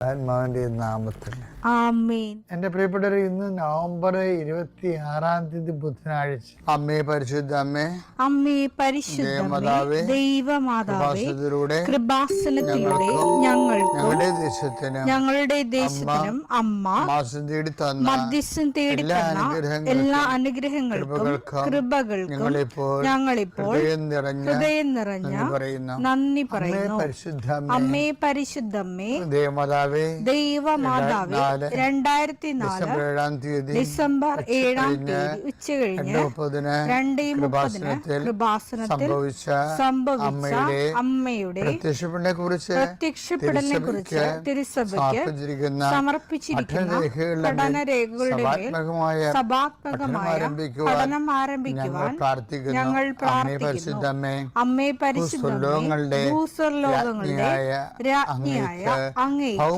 ആത്മാവിന്റെ നാമത്തിൽ. ആമേൻ. എന്റെ പ്രിയപ്പെട്ടവർ ഇന്ന് നവംബർ ഇരുപത്തി ആറാം തീയതി ബുധനാഴ്ച. അമ്മേ പരിശുദ്ധ അമ്മേ. അമ്മേ പരിശുദ്ധമേ ദേവമാതാവേ, കൃപാസനത്തിലൂടെ ഞങ്ങൾക്ക് ഞങ്ങളുടെ ദേശത്തിന് ഞങ്ങളുടെ ദേശത്തിനും അമ്മ മാസം തേടി തന്ന മധ്യസ്ഥം തേടി എല്ലാ തന്ന എല്ലാ അനുഗ്രഹങ്ങൾക്കും കൃപകൾക്കും ഞങ്ങളിപ്പോൾ ഹൃദയം നിറഞ്ഞ ഹൃദയം നിറഞ്ഞ പറയുന്നു. നന്ദി അമ്മേ പറയുന്നു. പരിശുദ്ധ അമ്മേ. അമ്മേ പരിശുദ്ധമ്മേ ദേവമാതാവേ ദൈവമാതാവേ നാല് രണ്ടായിരത്തി നാല് ഏഴാം തീയതി ഡിസംബർ ഏഴാം തീയതി ഉച്ച കഴിഞ്ഞ് മുപ്പതിന് രണ്ടേ മുപ്പതിന് കൃപാസനത്തിൽ സംഭവിച്ച അമ്മയുടെ അമ്മയുടെ പ്രത്യക്ഷപ്പെടനെ കുറിച്ച് പ്രത്യക്ഷപ്പെടനെ കുറിച്ച് തിരുസഭയ്ക്ക് സമർപ്പിച്ചിരിക്കുന്ന പഠനരേഖകളുടെ സഭാത്മകമായ പഠനം ആരംഭിക്കുവാൻ ഞങ്ങൾ പ്രാർത്ഥിക്കുന്നു. അമ്മേ പരിശുദ്ധമേ ഭൂസ്വർലോകങ്ങളുടെ രാജ്ഞിയായ അങ്ങയ്ക്ക്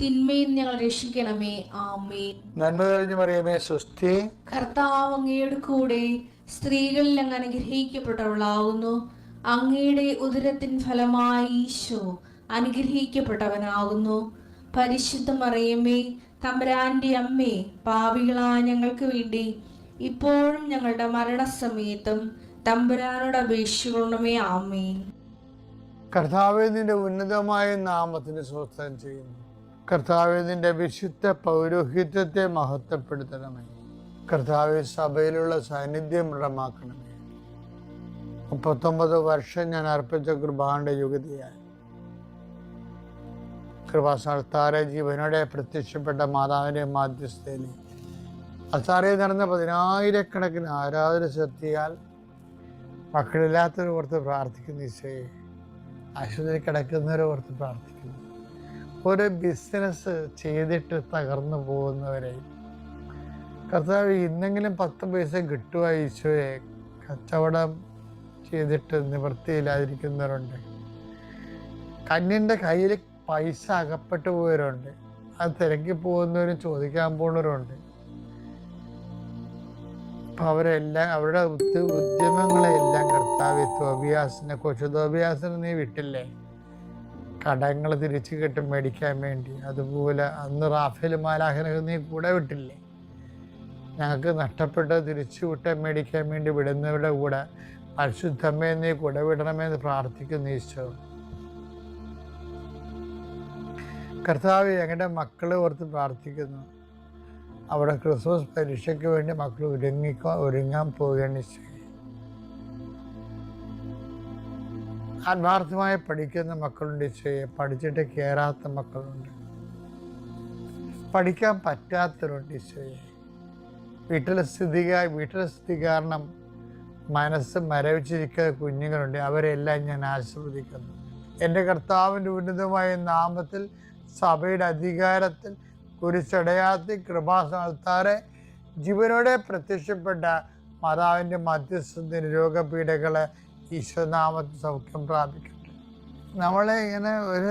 തിന്മയിൽ ഞങ്ങൾ രക്ഷിക്കണമേ. ആമേൻ. നന്മ തെളിഞ്ഞു പറയുമേ സ്വസ്തി. കർത്താവ് അങ്ങയുടെ കൂടെ സ്ത്രീകളിൽ അങ്ങ് അനുഗ്രഹിക്കപ്പെട്ടവളാകുന്നു അങ്ങയുടെ ഉദരത്തിൻ ഫലമായി ഈശോ അനുഗ്രഹിക്കപ്പെട്ടവനാകുന്നു. പരിശുദ്ധ മറിയമ്മേ തമ്പുരാന്റെ അമ്മേ പാപികളായ ഞങ്ങൾക്ക് വേണ്ടി ഇപ്പോഴും ഞങ്ങളുടെ മരണസമയത്തും തമ്പുരാനോട് അപേക്ഷിക്കണമേ. ആമേൻ. കർത്താവേ നിന്റെ ഉന്നതമായ നാമത്തിന് സ്വസ്ഥം ചെയ്യുന്നു. കർത്താവ് നിന്റെ വിശുദ്ധ പൗരോഹിത്യത്തെ മഹത്വപ്പെടുത്തണമേ. കർത്താവ് സഭയിലുള്ള സാന്നിധ്യം ദൃഢമാക്കണമേ. മുപ്പത്തൊമ്പത് വർഷം ഞാൻ അർപ്പിച്ച കൃപാന്റെ യുഗതിയായി കൃപാസ്ഥാരെ ജീവനോടെ പ്രത്യക്ഷപ്പെട്ട മാതാവിന്റെ മാധ്യസ്ഥയിൽ അസാറയിൽ നടന്ന പതിനായിരക്കണക്കിന് ആരാധന ശക്തിയാൽ മക്കളില്ലാത്തവർ ഓർത്ത് പ്രാർത്ഥിക്കുന്നു ഈശോയെ. ആശുപത്രി കിടക്കുന്നവരെ ഓർത്ത് പ്രാർത്ഥിക്കുന്നു. ഒരു ബിസിനസ് ചെയ്തിട്ട് തകർന്നു പോകുന്നവരെ. കർത്താവ് ഇന്നെങ്കിലും പത്ത് പൈസ കിട്ടുക ഈശോയെ. കച്ചവടം ചെയ്തിട്ട് നിവൃത്തിയില്ലാതിരിക്കുന്നവരുണ്ട്. കന്യന്റെ കയ്യിൽ പൈസ അകപ്പെട്ടു പോയവരുണ്ട്. അത് തിരക്കി പോകുന്നവരും ചോദിക്കാൻ പോകുന്നവരുണ്ട്. അപ്പം അവരെല്ലാം അവരുടെ ഉദ്യ ഉദ്യമങ്ങളെല്ലാം കർത്താവ് തോബിയാസിനെ കൊച്ചു തോബിയാസിനെ നീ വിട്ടില്ലേ? കടങ്ങൾ തിരിച്ചു കിട്ടും മേടിക്കാൻ വേണ്ടി. അതുപോലെ അന്ന് റാഫേൽ മാലാഹനക്ക് നീ കൂടെ വിട്ടില്ലേ? ഞങ്ങൾക്ക് നഷ്ടപ്പെട്ട തിരിച്ചു വിട്ടാൻ മേടിക്കാൻ വേണ്ടി വിടുന്നവരുടെ കൂടെ പരിശുദ്ധമ്മേ നീ കൂടെ വിടണമെന്ന് പ്രാർത്ഥിക്കുന്ന ഈശോ. കർത്താവ് ഞങ്ങളുടെ മക്കളെ ഓർത്ത് പ്രാർത്ഥിക്കുന്നു. അവിടെ ക്രിസ്മസ് പരീക്ഷയ്ക്ക് വേണ്ടി മക്കൾ ഒരുങ്ങിക്കോ ഒരുങ്ങാൻ പോവുകയാണ് ഈശോയെ ആത്മാർത്ഥമായി പഠിക്കുന്ന മക്കളുണ്ട് ഈശോയെ. പഠിച്ചിട്ട് കയറാത്ത മക്കളുണ്ട്. പഠിക്കാൻ പറ്റാത്തവരുണ്ട് ഈശോയെ. വീട്ടിലെ സ്ഥിതി വീട്ടിലെ സ്ഥിതി കാരണം മനസ്സ് മരവിച്ചിരിക്കുന്ന കുഞ്ഞുങ്ങളുണ്ട്. അവരെല്ലാം ഞാൻ ആശീർവദിക്കുന്നു. എന്റെ കർത്താവിന്റെ ഉന്നതമായ നാമത്തിൽ സഭയുടെ അധികാരത്തിൽ കുരിശടയാത്തി കൃപാസ്ഥാനത്താറെ ജീവനോടെ പ്രത്യക്ഷപ്പെട്ട മാതാവിന്റെ മധ്യസ്ഥ രോഗപീഠകളെ ഈശ്വരനാമത്തിൽ സൗഖ്യം പ്രാപിക്കട്ടെ. നമ്മളെ ഇങ്ങനെ ഒരു